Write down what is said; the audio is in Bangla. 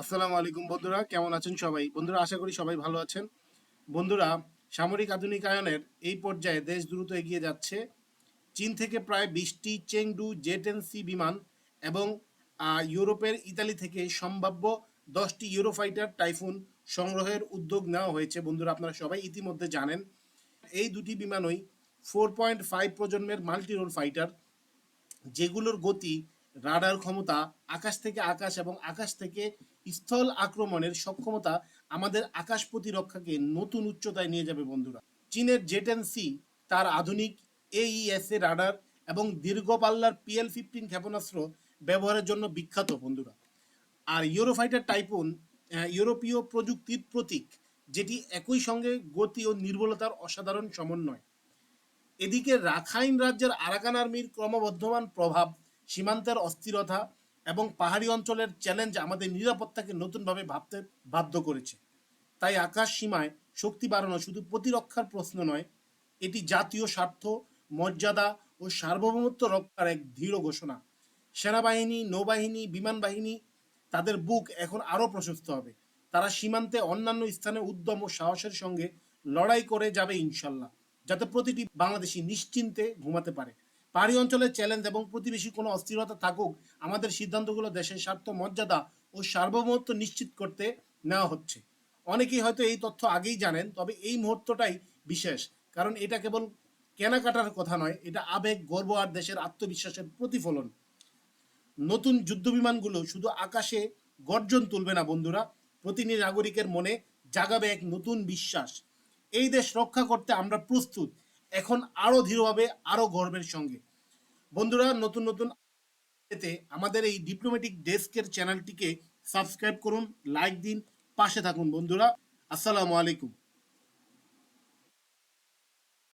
আসসালামু আলাইকুম বন্ধুরা, কেমন আছেন সবাই? বন্ধুরা, আশা করি সবাই ভালো আছেন। বন্ধুরা, সামরিক আধুনিকায়নের এই পর্যায়ে দেশ দ্রুত এগিয়ে যাচ্ছে। চীন থেকে প্রায় বিশটি চেংডু জেটেন সি বিমান এবং ইউরোপের ইতালি থেকে সম্ভাব্য দশটি ইউরোফাইটার টাইফুন সংগ্রহের উদ্যোগ নেওয়া হয়েছে। বন্ধুরা, আপনারা সবাই ইতিমধ্যে জানেন, এই দুটি বিমানই ফোর পয়েন্ট ফাইভ প্রজন্মের মাল্টিরোল ফাইটার, যেগুলোর গতি, রাডার ক্ষমতা, আকাশ থেকে আকাশ এবং আকাশ থেকে স্থল আক্রমণের সক্ষমতা আমাদের আকাশ প্রতিরক্ষাকে নতুন উচ্চতায় নিয়ে যাবে বন্ধুরা। চীনের জেটেন সি, তার আধুনিক এইএস এ রাডার এবং দীর্ঘ পাল্লার পিএল ফিফটিন ক্ষেপণাস্ত্র ব্যবহারের জন্য বিখ্যাত বন্ধুরা। আর ইউরোফাইটার টাইপুন ইউরোপীয় প্রযুক্তির প্রতীক, যেটি একই সঙ্গে গতি ও নির্বলতার অসাধারণ সমন্বয়। এদিকে রাখাইন রাজ্যের আরাকান আর্মির ক্রমবর্ধমান প্রভাব, সীমান্তের অস্থিরতা এবং পাহাড়ি অঞ্চলের চ্যালেঞ্জ আমাদের নিরাপত্তাকে নতুনভাবে ভাবতে বাধ্য করেছে। তাই আকাশ সীমায় শক্তি বাড়ানো শুধু প্রতিরক্ষার প্রশ্ন নয়, এটি জাতীয় স্বার্থ, মর্যাদা ও সার্বভৌমত্ব রক্ষার এক দৃঢ় ঘোষণা। সেনাবাহিনী, নৌবাহিনী, বিমান বাহিনী, তাদের বুক এখন আরও প্রশস্ত হবে। তারা সীমান্তে অন্যান্য স্থানে উদ্যম ও সাহসের সঙ্গে লড়াই করে যাবে ইনশাল্লাহ, যাতে প্রতিটি বাংলাদেশি নিশ্চিন্তে ঘুমাতে পারে। পাহাড়ি অঞ্চলের চ্যালেঞ্জ এবং প্রতিবেশী কোনো অস্থিরতা থাকুক, আমাদের সিদ্ধান্তগুলো দেশের স্বার্থ, মর্যাদা ও সার্বভৌমত্ব নিশ্চিত করতে নেওয়া হচ্ছে। অনেকেই হয়তো এই তথ্য আগেই জানেন, তবে এই মুহূর্তটাই বিশেষ। কারণ এটা কেবল কেনাকাটার কথা নয়, এটা আবেগ, গর্ব আর দেশের আত্মবিশ্বাসের প্রতিফলন। নতুন যুদ্ধবিমানগুলো শুধু আকাশে গর্জন তুলবে না, বন্ধুরা। প্রতিটি নাগরিকের মনে জাগাবে এক নতুন বিশ্বাস। এই দেশ রক্ষা করতে আমরা প্রস্তুত। এখন আরও দৃঢ়ভাবে আরও গর্বের সঙ্গে। বন্ধুরা, নতুন নতুন এতে আমাদের এই ডিপ্লোম্যাটিক ডেস্কের চ্যানেলটিকে সাবস্ক্রাইব করুন লাইক দিন, পাশে থাকুন বন্ধুরা। আসসালামু আলাইকুম।